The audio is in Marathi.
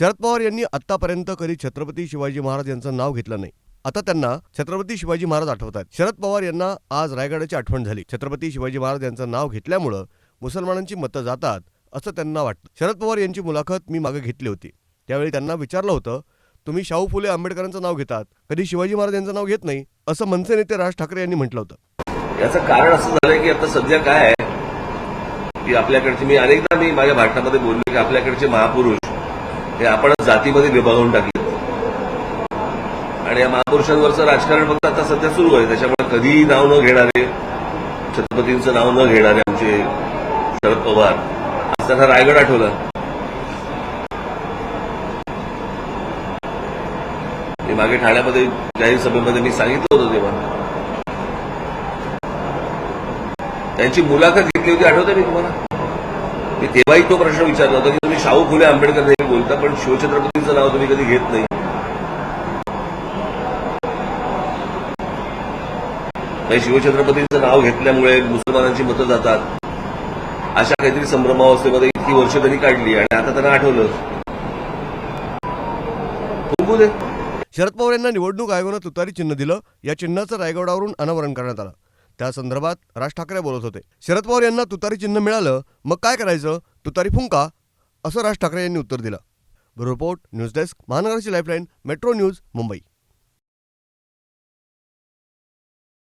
शरद पवार यांनी आतापर्यंत कधी छत्रपती शिवाजी महाराज यांचं नाव घेतलं नाही. आता त्यांना छत्रपती शिवाजी महाराज आठवत आहेत शरद पवार यांना आज रायगडाची आठवण झाली. छत्रपती शिवाजी महाराज यांचं नाव घेतल्यामुळं मुसलमानांची मतं जातात असं त्यांना वाटतं. शरद पवार यांची मुलाखत मी मागे घेतली होती. त्यावेळी त्यांना विचारलं होतं तुम्ही शाहू फुले आंबेडकरांचं नाव घेतात. कधी शिवाजी महाराज यांचं नाव घेत नाही? असं मनसे नेते राज ठाकरे यांनी म्हटलं होतं. याचं कारण असं झालं की आता सध्या काय आहे? की आपल्याकडचे मी अनेकदा मी माझ्या भाषणामध्ये बोललो की आपल्याकडचे महापुरुष हे आपण जातीमध्ये विभागून टाकले. आणि या महापुरुषांवरचं राजकारण फक्त आता सध्या सुरू आहे. त्याच्यामुळे कधीही नाव न घेणारे छत्रपतींचं नाव न घेणारे आमचे शरद पवार आज त्यांना रायगड आठवला. ते मागे ठाण्यामध्ये जाहीर सभेमध्ये मी सांगितलं होतं तेव्हा. त्यांची मुलाखत घेतली होती आठवते मी तुम्हाला? मी तेव्हाही तो प्रश्न विचारला होता की तुम्ही शाहू फुले आंबेडकर नेहमी बोलता पण शिवछत्रपतींचं नाव तुम्ही कधी घेत नाही. काही शिवछत्रपतींचं नाव घेतल्यामुळे मुसलमानांची मतं जातात. अशा काहीतरी संभ्रमावस्थेमध्ये इतकी वर्ष त्यांनी काढली आणि आता त्यांना आठवलं. फुंकू दे शरद पवार यांना निवडणूक आयोगानं तुतारी चिन्ह दिलं. या चिन्हाचं रायगडावरून अनावरण करण्यात आलं. त्या संदर्भात राज ठाकरे बोलत होते. शरद पवार यांना तुतारी चिन्ह मिळालं मग काय करायचं? तुतारी फुंका? असं राज ठाकरे यांनी उत्तर दिलं. ब्युरो रिपोर्ट न्यूज डेस्क महानगराची लाईफलाईन मेट्रो न्यूज मुंबई.